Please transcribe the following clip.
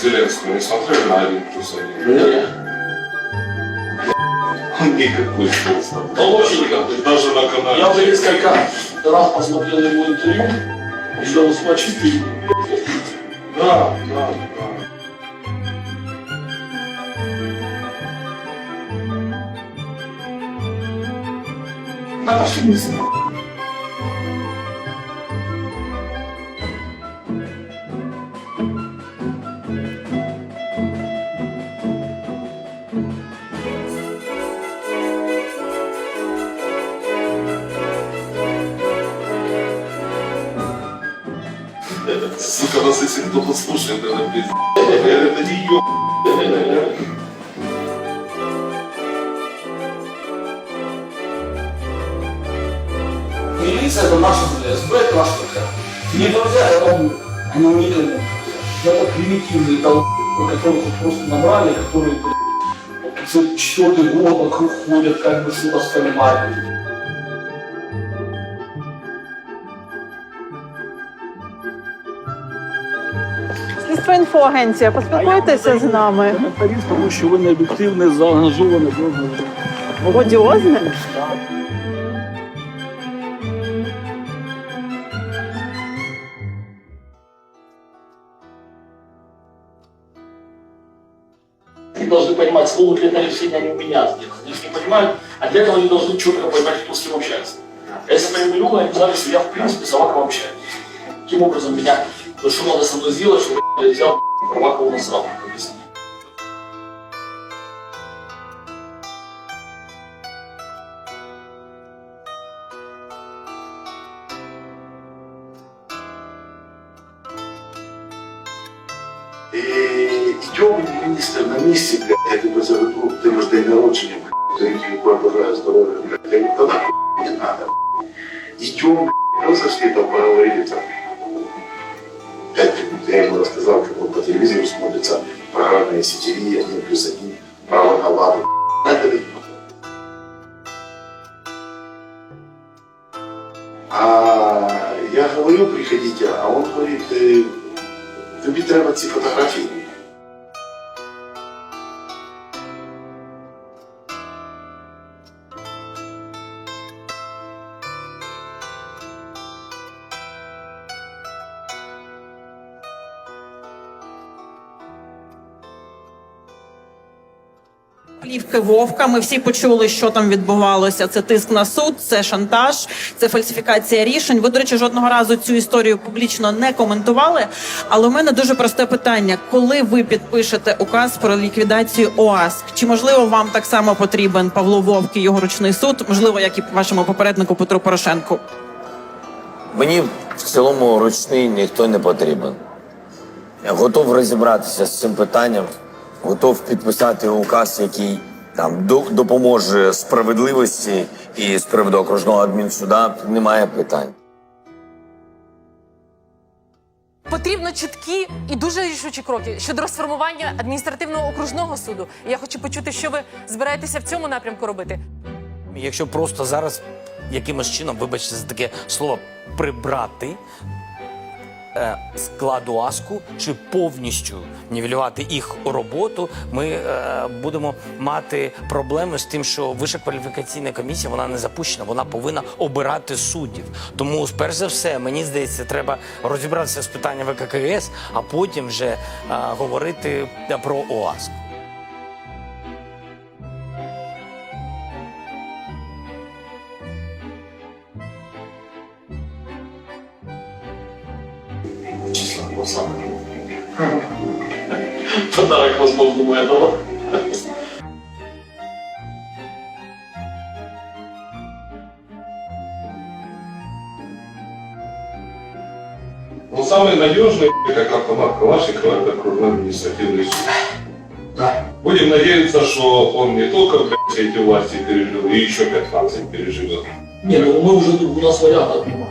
Зеленского не смотрели на один плюс один? Не, Он никакой просто. он вообще никакой. Даже на канале. Я уже несколько раз посмотрел его интервью, когда он смочит и... Да, да, да. Надо ошибиться. Сука, нас если кто-то слушает, это пиздец. Это не ё... Милиция это наша друзья, СБ это наша друзья. Не друзья, я вам они умеренные. Это примитивные толпы, которых просто набрали, которые, уже четвертый год вокруг ходят, как бы что-то вспоминают. Слідство інфоагенція, поспілкуйтеся з нами. Коментарі, тому що ви не об'єктивне, заангажоване. Одіозне? Они должны понимать, смогут ли это решение они у меня сделать. Если не понимают, а для этого они должны четко понимать, кто с кем общается. А Если не понимал, они знали, что я в принципе с Аваковым общаюсь. Таким образом меня, то что надо со мной сделать, чтобы я взял Авакова на срок. Объясни. І міністр, на місці, блядь, я тебе заведу, ти ж день народження, блядь, я тобі бажаю здоров'я, блядь, я нахуй не надо. Идем, блядь, разошли там поговорили там. Пять я рассказал, как он по телевизору смотрится, программные сети, один плюс один, право на ладу. А я говорю, приходите, а он говорит, «Е, тобі треба ці фотографії. Плівки Вовка. Ми всі почули, що там відбувалося. Це тиск на суд, це шантаж, це фальсифікація рішень. Ви, до речі, жодного разу цю історію публічно не коментували. Але у мене дуже просте питання: коли ви підпишете указ про ліквідацію ОАСК, чи можливо вам так само потрібен Павло Вовк і його ручний суд? Можливо, як і вашому попереднику Петру Порошенку? Мені в цілому ручний ніхто не потрібен. Я готов розібратися з цим питанням, готов підписати указ, який там до- допоможе справедливості і з приводу окружного адмінсуда. Немає питань. Потрібно чіткі і дуже рішучі кроки щодо розформування адміністративного окружного суду. Я хочу почути, що ви збираєтеся в цьому напрямку робити. Якщо просто зараз якимось чином, вибачте за таке слово, прибрати складу аску чи повністю нівелювати їх роботу, ми е, будемо мати проблеми з тим, що вища кваліфікаційна комісія вона не запущена, вона повинна обирати суддів. Тому, перш за все, мені здається, треба розібратися з питанням ВККС, а потім вже е, говорити про ОАСК. Подарок, возможно, у этого. Ну, самый надежный, как автомат Калашникова, это окружной административный суд. Да. Будем надеяться, что он не только, блядь, все эти власти пережил, и еще 15 переживет. Не, ну мы уже, у нас вариантов нема.